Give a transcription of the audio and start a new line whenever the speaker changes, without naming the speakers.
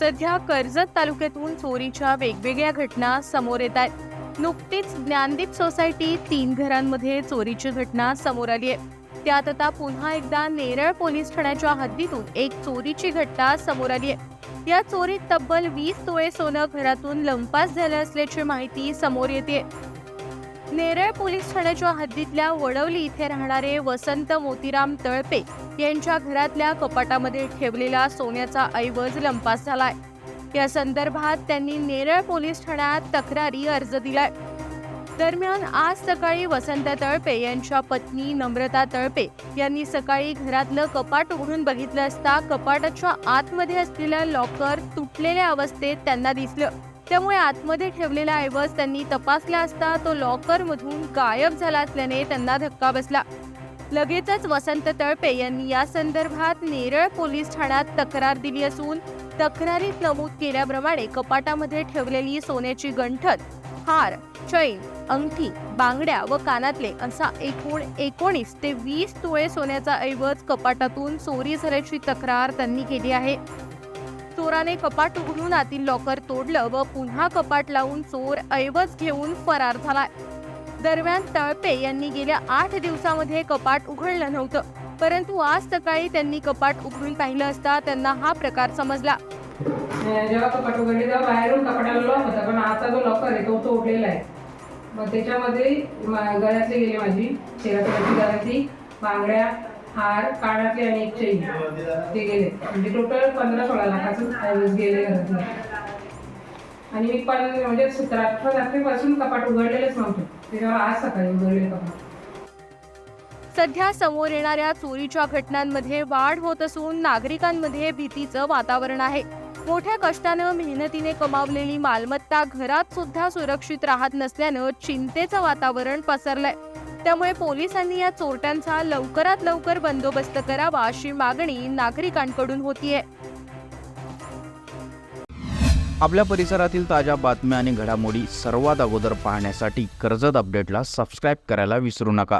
सध्या कर्जत तालुक्यातून चोरीच्या वेगवेगळ्या घटना समोर येत आहेत. नुकतीच ज्ञानदीप सोसायटी तीन घरांमध्ये चोरीची घटना समोर आली आहे. त्यात आता पुन्हा एकदा नेरळ पोलीस ठाण्याच्या हद्दीतून एक चोरीची घटना समोर आली आहे. या चोरीत तब्बल वीस तोळे सोनं घरातून लंपास झालं असल्याची माहिती समोर येते. नेरळ पोलीस ठाण्याच्या हद्दीतल्या वडवली इथे राहणारे वसंत मोतीराम तळपे यांच्या घरातल्या कपाटामध्ये ठेवलेला सोन्याचा ऐवज लंपास झालाय. या संदर्भात त्यांनी नेरळ पोलीस ठाण्यात तक्रारी अर्ज दिलाय. दरम्यान आज सकाळी वसंत तळपे यांच्या पत्नी नम्रता तळपे यांनी सकाळी घरातलं कपाट उघडून बघितलं असता कपाटाच्या आतमध्ये असलेलं लॉकर तुटलेल्या अवस्थेत त्यांना दिसलं. त्यामुळे आतमध्ये ठेवलेला ऐवज त्यांनी तपासला असता तो लॉकर मधून गायब झाला असल्याने त्यांना धक्का बसला. लगेचच वसंत तळपे यांनी या संदर्भात नेरळ पोलीस ठाण्यात तक्रार दिली असून तक्रारीत नमूद केल्याप्रमाणे कपाटामध्ये ठेवलेली सोन्याची गंठन हार चैन अंगठी बांगड्या व कानातले असा एकूण एकोणीस ते वीस तुळे सोन्याचा ऐवज कपाटातून चोरी झाल्याची तक्रार त्यांनी केली आहे. चोराने कपाट उघडून आतील लॉकर तोडलं व पुन्हा कपाट लावून चोर ऐवज घेऊन फरार झालाय दरम्यान तळपे यांनी गेल्या आठ दिवसामध्ये कपाट उघडलं नव्हतं परंतु आज सकाळी त्यांनी कपाट उघडून पाहिलं असता त्यांना हा प्रकार समजला.
जेव्हा कपाट उघडले तेव्हा बाहेरून कपाटाला लॉक होता पण आता जो लॉकर आहे तो तोडलेला आहे. मग त्याच्यामध्ये मा- गळ्यातले गेले माझी तेरा गळ्यातली बांगड्या हार कानातले आणि एक चैन ते गेले. म्हणजे टोटल पंधरा सोळा लाखाचं गेले घरातलं. आणि मी पण म्हणजे सतरा अठरा तारखेपासून कपाट उघडलेलंच नव्हतं. त्याच्यावर आज सकाळी उघडले कपाट.
सध्या समोर येणाऱ्या चोरीच्या घटनांमध्ये वाढ होत असून नागरिकांमध्ये भीतीचं वातावरण आहे. मोठ्या कष्टानं मेहनतीने कमावलेली मालमत्ता घरात सुद्धा सुरक्षित राहत नसल्यानं चिंतेचं वातावरण पसरलंय. त्यामुळे पोलिसांनी या चोरट्यांचा लवकरात लवकर बंदोबस्त करावा अशी मागणी नागरिकांकडून होतीये.
आपल्या परिसरातील ताज्या बातम्या आणि घडामोडी सर्वात अगोदर पाहण्यासाठी कर्जत अपडेटला सबस्क्राईब करायला विसरू नका.